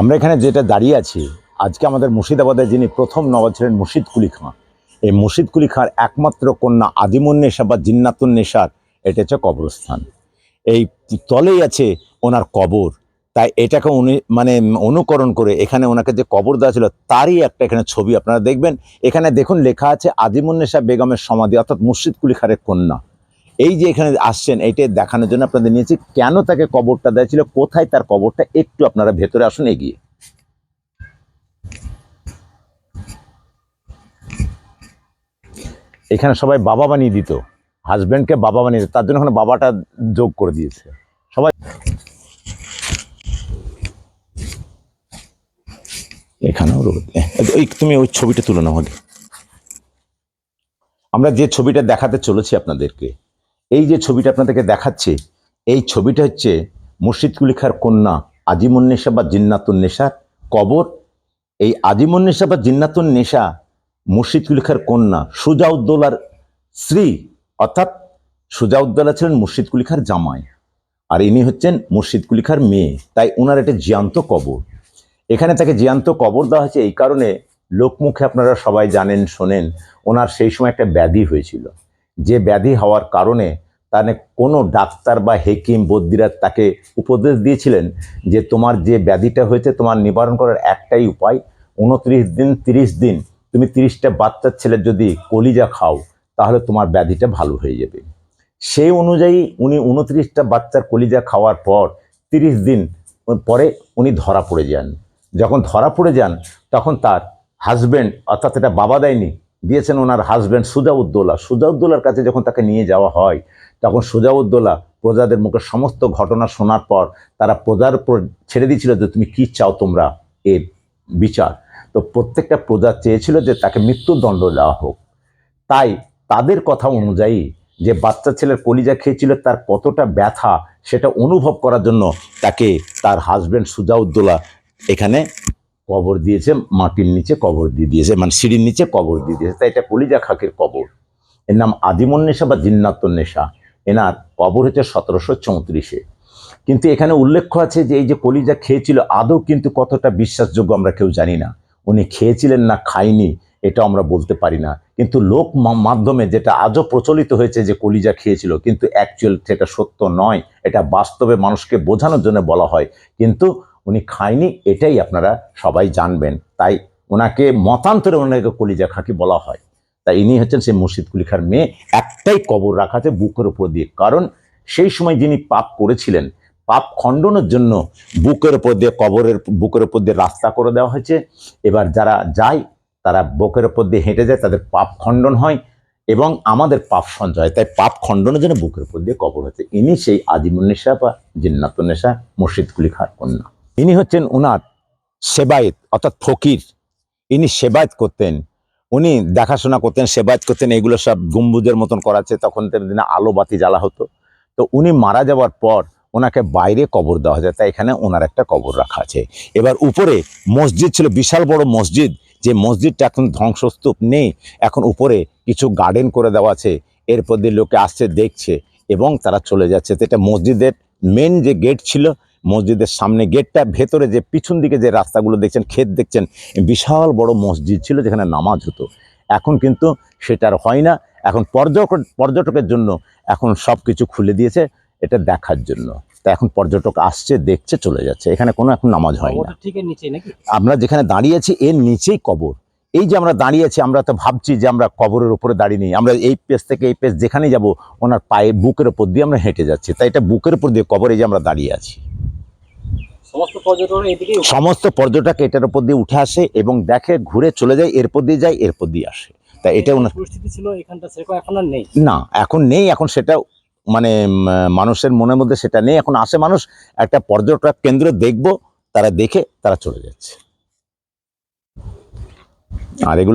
আমরা এখানে যেটা দাঁড়িয়ে আছি, আজকে আমাদের মুর্শিদাবাদে যিনি প্রথম নবাব ছিলেন মুর্শিদ কুলি খাঁ। এই মুর্শিদ কুলি খাঁর একমাত্র কন্যা আদিমুন নেশা বা জিন্নাতুন নেশার, এটা হচ্ছে কবরস্থান। এই তলেই আছে ওনার কবর। তাই এটাকে উনি মানে অনুকরণ করে এখানে ওনাকে যে কবর দেওয়া ছিল, তারই একটা এখানে ছবি আপনারা দেখবেন। এখানে দেখুন লেখা আছে আদিমুন নেশা বেগমের সমাধি, অর্থাৎ মুর্শিদ কুলি খাঁরের কন্যা। এই যে এখানে আসছেন, এইটা দেখানোর জন্য আপনাদের নিয়েছি। কেন তাকে কবরটা দেওয়া ছিল? কোথায় তার কবরটা? একটু আপনারা ভেতরে আসুন, এগিয়ে। এখানে সবাই বাবা বানিয়ে দিত। হাজব্যান্ডকে বাবা বানিয়ে দিত। তার জন্য ওখানে বাবাটা যোগ করে দিয়েছে। সবাই এখানেও রয়েছে ওই তুমি ওই ছবিটা তুলে নাও আগে। আমরা যে ছবিটা দেখাতে চলেছি আপনাদেরকে এই যে ছবিটা আপনাদেরকে দেখাচ্ছে, এই ছবিটা হচ্ছে মুর্শিদ কুলিখার কন্যা আজিমুন্নেশা বা জিন্নাতুন্নেশার কবর। এই আজিমুন্নেশা বা জিন্নাতুন্নেশা মুর্শিদ কুলিখার কন্যা সুজাউদ্দৌলার স্ত্রী, অর্থাৎ সুজাউদ্দৌলা ছিলেন মুর্শিদ কুলিখার জামাই আর ইনি হচ্ছেন মুর্শিদ কুলিখার মেয়ে। তাই ওনার একটা জ্যান্ত কবর। এখানে তাকে জ্যান্ত কবর দেওয়া হয়েছে এই কারণে লোকমুখে আপনারা সবাই জানেন, শোনেন, ওনার সেই সময় একটা ব্যাধি হয়েছিল। যে ব্যাধি হওয়ার কারণে তার কোনো ডাক্তার বা হেকিম বদ্যিরা তাকে উপদেশ দিয়েছিলেন যে তোমার যে ব্যাধিটা হয়েছে তোমার নিবারণ করার একটাই উপায়, উনত্রিশ দিন, তিরিশ দিন, তুমি তিরিশটা বাচ্চার ছেলের যদি কলিজা খাও, তাহলে তোমার ব্যাধিটা ভালো হয়ে যাবে। সেই অনুযায়ী উনি উনত্রিশটা বাচ্চার কলিজা খাওয়ার পর তিরিশ দিন পরে উনি ধরা পড়ে যান। যখন ধরা পড়ে যান, তখন তার হাজব্যান্ড অর্থাৎ এটা বাবা দেয়নি, দিয়েছেন ওনার হাজব্যান্ড সুজাউদ্দৌলা। সুজাউদ্দৌলার কাছে যখন তাকে নিয়ে যাওয়া হয় তখন সুজাউদ্দৌলা প্রজাদের মুখে সমস্ত ঘটনা শোনার পর তারা প্রজার উপর ছেড়ে দিয়েছিল যে তুমি কি চাও তোমরা এর বিচার। তো প্রত্যেকটা প্রজা চেয়েছিল যে তাকে মৃত্যুদণ্ড দেওয়া হোক। তাই তাদের কথা অনুযায়ী যে বাচ্চা ছেলের কলিজা খেয়েছিল তার কতটা ব্যথা সেটা অনুভব করার জন্য তাকে তার হাজব্যান্ড সুজাউদ্দৌলা এখানে কবর দিয়েছে, মাটির নিচে কবর দিয়ে দিয়েছে মানে সিঁড়ির নিচে কবর দিয়ে দিয়েছে। তাই এটা কলিজা খাকের কবর। এর নাম আদিমন্নেশা বা জিন্নাত্তন্নেশা এনার কবর হচ্ছে সতেরোশো চৌত্রিশে। কিন্তু এখানে উল্লেখ্য আছে যে এই যে কলিজা খেয়েছিল, আদৌ কিন্তু কতটা বিশ্বাসযোগ্য আমরা কেউ জানি না। উনি খেয়েছিলেন না খাইনি এটা আমরা বলতে পারি না। কিন্তু লোক মাধ্যমে যেটা আজও প্রচলিত হয়েছে যে কলিজা খেয়েছিল, কিন্তু অ্যাকচুয়াল সেটা সত্য নয়, এটা বাস্তবে মানুষকে বোঝানোর জন্য বলা হয়। কিন্তু উনি খায়নি, এটাই আপনারা সবাই জানবেন। তাই ওনাকে মতান্তরে ওনাকে কলিজা খাকি বলা হয়। তাই ইনি হচ্ছেন সেই মুর্শিদ কুলিখার মেয়ে। একটাই কবর রাখা আছে বুকের উপর দিয়ে। কারণ সেই সময় যিনি পাপ করেছিলেন, পাপ খণ্ডনের জন্য বুকের উপর দিয়ে কবরের, বুকের উপর দিয়ে রাস্তা করে দেওয়া হয়েছে। এবার যারা যায়, তারা বুকের উপর দিয়ে হেঁটে যায়, তাদের পাপ খণ্ডন হয় এবং আমাদের পাপ সঞ্চয়। তাই পাপ খণ্ডনের জন্য বুকের উপর দিয়ে কবর হচ্ছে ইনি সেই আজিমুন্নেশা বা জিন্নাতুন্নেশা মুর্শিদ কুলি খার কন্যা। ইনি হচ্ছেন ওনার সেবায়েত, অর্থাৎ ফকির। ইনি সেবায়েত করতেন। উনি দেখাশোনা করতেন, সেবায়েত করতেন, এগুলো সব গম্বুজের মতন করাচ্ছে। তখন তার দিনে আলো বাতি জ্বালা হতো। তো উনি মারা যাওয়ার পর ওনাকে বাইরে কবর দেওয়া যায় তাই এখানে ওনার একটা কবর রাখা আছে। এবার উপরে মসজিদ ছিল, বিশাল বড় মসজিদ, যে মসজিদটা এখন ধ্বংসস্তূপ নেই, এখন উপরে কিছু গার্ডেন করে দেওয়া আছে। এরপর দিয়ে লোকে আসছে, দেখছে, এবং তারা চলে যাচ্ছে। তো এটা মসজিদের মেন যে গেট ছিল মসজিদের সামনে গেটটা ভেতরে যে পিছন দিকে যে রাস্তাগুলো দেখছেন ক্ষেত দেখছেন বিশাল বড় মসজিদ ছিল যেখানে নামাজ হতো। এখন কিন্তু সেটা আর হয় না। এখন পর্যটক পর্যটকের জন্য এখন সব কিছু খুলে দিয়েছে এটা দেখার জন্য। তা এখন পর্যটক আসছে দেখছে চলে যাচ্ছে। এখানে কোনো এখন নামাজ হয় না। আমরা যেখানে দাঁড়িয়ে আছি এর নিচেই কবর। এই যে আমরা দাঁড়িয়ে আছি আমরা তো ভাবছি যে আমরা কবরের উপরে দাঁড়িয়ে নেই। আমরা এই পেজ থেকে এই পেজ যেখানেই যাব ওনার পায়ে বুকের উপর দিয়ে আমরা হেঁটে যাচ্ছি। তাই এটা বুকের উপর দিয়ে কবরে যে আমরা দাঁড়িয়ে আছি। সমস্ত পর্যটক এটার উপর দিয়ে উঠে আসে এবং দেখে ঘুরে চলে যায় এরপর দিয়ে যায় এরপর দিয়ে আসে। তা এটা ওনার পরিস্থিতি ছিল এখানটা সেরকম এখন আর নেই। না এখন নেই এখন সেটা মানে মানুষের মনের মধ্যে সেটা নেই। এখন আসে মানুষ একটা পর্যটক কেন্দ্র দেখব তারা দেখে তারা চলে যাচ্ছে। আর এগুলো